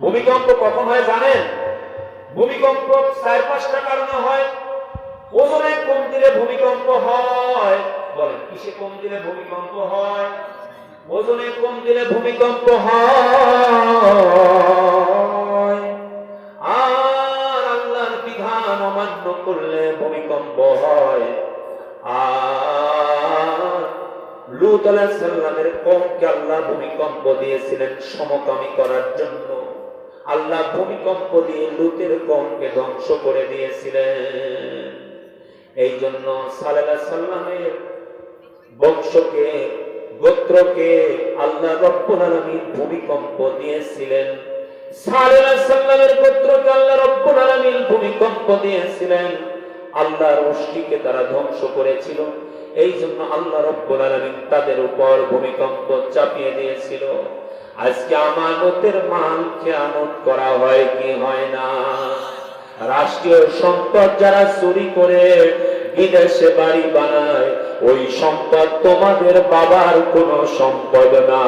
ভূমিকম্প কখন হয় জানেন? ভূমিকম্প চার পাঁচটা কারণে হয়। ওজনে কম দিলে ভূমিকম্প হয়? বলেন, কিসে কম দিলে ভূমিকম্প হয়? ওজনে কম দিলে ভূমিকম্প হয়? আর আল্লাহর বিধান অমান্য করলে ভূমিকম্প হয়। আর লুত আলাইহিস সালামের কমকে আল্লাহ ভূমিকম্প দিয়েছিলেন সমকামী করার জন্য। আল্লাহ ভূমিকম্প দিয়ে লুতের কমকে ধ্বংস করে দিয়েছিলেন। এই জন্য সালেলা সাল্লামের বংশকে, গোত্রকে আল্লাহ রব্বুল ভূমিকম্প দিয়েছিলেন। আল্লাহ রব্বুল আলামিন তাদের উপর ভূমিকম্প চাপিয়ে দিয়েছিল। আজকে আমানতের মান খেয়ানত করা হয় কি হয় না? রাষ্ট্রীয় সম্পদ যারা চুরি করে বিদেশে বাড়ি বানায়, ওই সম্পদ তোমাদের বাবার কোনো সম্পদ না।